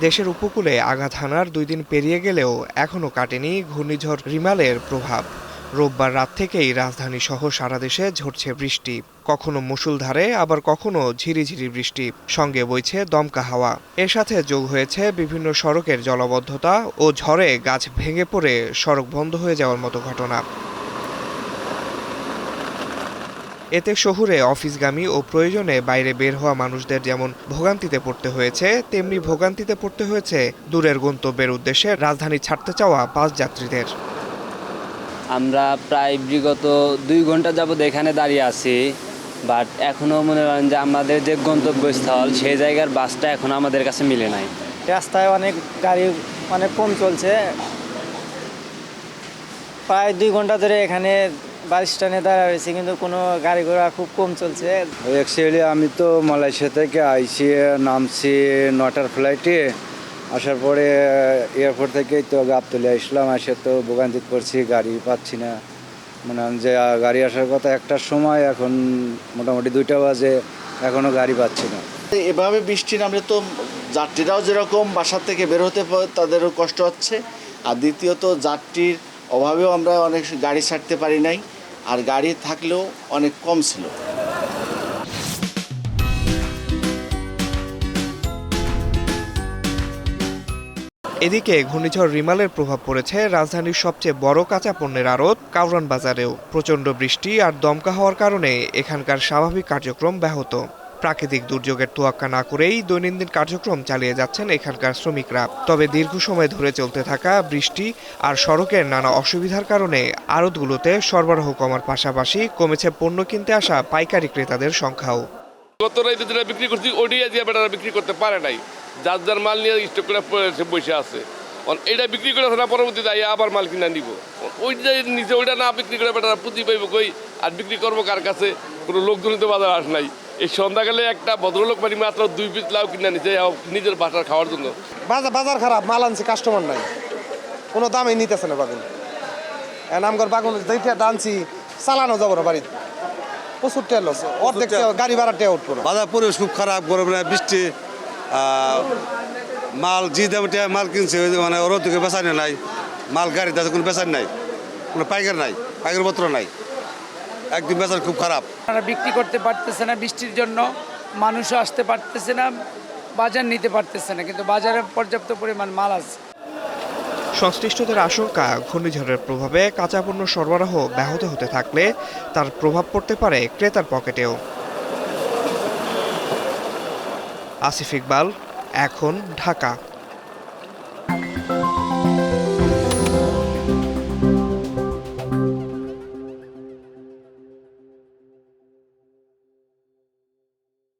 দেশের উপকূলে আঘাত হানার দুই দিন পেরিয়ে গেলেও এখনও কাটেনি ঘূর্ণিঝড় রিমালের প্রভাব। রোববার রাত থেকেই রাজধানী সহ সারা দেশে ঝরছে বৃষ্টি। কখনো মুষলধারে, আবার কখনো ঝিরিঝিরি বৃষ্টি। সঙ্গে বইছে দমকা হাওয়া। এর সাথে যোগ হয়েছে বিভিন্ন সড়কের জলবদ্ধতা ও ঝড়ে গাছ ভেঙে পড়ে সড়ক বন্ধ হয়ে যাওয়ার মতো ঘটনা। এতে শহুরে অফিসগামী ও প্রয়োজনে বাইরে বের হওয়া মানুষদের যেমন ভোগান্তিতে পড়তে হয়েছে তেমনি ভোগান্তিতে পড়তে হয়েছে দূরের গন্তব্যের উদ্দেশ্যে রাজধানী ছাড়তে চাওয়া বাস যাত্রীদের। আমরা প্রায় বিগত দুই ঘণ্টা যাবত এখানে দাঁড়িয়ে আছি বাট এখনও মনে করেন যে আমাদের যে গন্তব্যস্থল সেই জায়গার বাসটা এখন আমাদের কাছে মিলে নাই। রাস্তায় অনেক গাড়ি অনেক কম চলছে প্রায় দুই ঘণ্টা ধরে এখানে বাস স্ট্যান্ডে দাঁড়া হয়েছে কিন্তু কোনো গাড়ি ঘোড়া খুব কম চলছে। অ্যাকচুয়ালি আমি তো মালয়েশিয়া থেকে আইসি নামছি নটার ফ্লাইটে। আসার পরে এয়ারপোর্ট থেকেই তো গাবতলে আসলাম এসে তো ভোগান্তিত করছি গাড়ি পাচ্ছি না। মানে যে গাড়ি আসার কথা একটার সময় এখন মোটামুটি দুইটা বাজে এখনও গাড়ি পাচ্ছি না। এভাবে বৃষ্টি নামলে তো যাত্রীরাও যেরকম বাসা থেকে বের হতে তাদেরও কষ্ট হচ্ছে। আর দ্বিতীয়ত যাত্রীর অভাবেও আমরা অনেক গাড়ি ছাড়তে পারি নাই, আর গাড়ি থাকলেও অনেক কম ছিল। এদিকে ঘূর্ণিঝড় রিমালের প্রভাব পড়েছে রাজধানীর সবচেয়ে বড় কাঁচা পণ্যের আড়ত কাউরান বাজারেও। প্রচণ্ড বৃষ্টি আর দমকা হওয়ার কারণে এখানকার স্বাভাবিক কার্যক্রম ব্যাহত। প্রাকৃতিক দুর্যোগের তোয়াক্কা না করেই দৈনন্দিন কার্যক্রম চালিয়ে যাচ্ছেন এখানকার শ্রমিকরা। তবে দীর্ঘ সময় ধরে চলতে থাকা বৃষ্টি আর সড়কের নানা অসুবিধার কারণে আড়তগুলোতে সরবরাহ কমার পাশাপাশি কমেছে পণ্য কিনতে আসা পাইকারি ক্রেতাদের সংখ্যাও। গত রাইতে যেটা বিক্রি করছি ওটাই আজকে বেটারা বিক্রি করতে পারে নাই। যার যার মাল নিয়ে স্টক করে বসে আছে। এটা বিক্রি করে না পরবর্তীতে আইয়া আবার মাল কিনা নিব। ওই যে নিচে, ওইটা না বিক্রি করে বেটারা পুঁজি পাইব কই? আর বিক্রি করব কার কাছে? কোনো লোকজন তো বাজার আস নাই। এই সন্ধ্যাকালে একটা ভদ্রলোক মানে মাত্র দুই পিস লাউ কিনা নিচে নিজের বাসার খাওয়ার জন্য। বাজার বাজার খারাপ মাল আনছে কাস্টমার নাই। কোনো দামই নিতেছে না বাগুন। আমগর বাগুন দেখে আনছি চালানো যাব না বাড়িতে। প্রচুর তেল আছে অর্ধেক গাড়ি ভাড়া টেয়া উঠবো না। বাজার পরিবেশ খুব খারাপ গরমে বৃষ্টি মাল যে দামে টাকা মাল কিনছে ওই মানে ওর থেকে বেচানি নাই মাল গাড়িতে কোনো বেচানি নাই কোনো পাইকার নাই পাইকার পত্র নাই। একদম বেচার খুব খারাপ। তারা বিক্রি করতে পারতেছে না বৃষ্টির জন্য মানুষও আসতে পারতেছে না বাজার নিতে পারতেছে না কিন্তু বাজারে পর্যাপ্ত পরিমাণ মাল আছে। সংশ্লিষ্টদের আশঙ্কা ঘূর্ণিঝড়ের প্রভাবে কাঁচা পণ্য সরবরাহ ব্যাহত হতে থাকলে তার প্রভাব পড়তে পারে ক্রেতার পকেটেও। আসিফ ইকবাল এখন ঢাকা।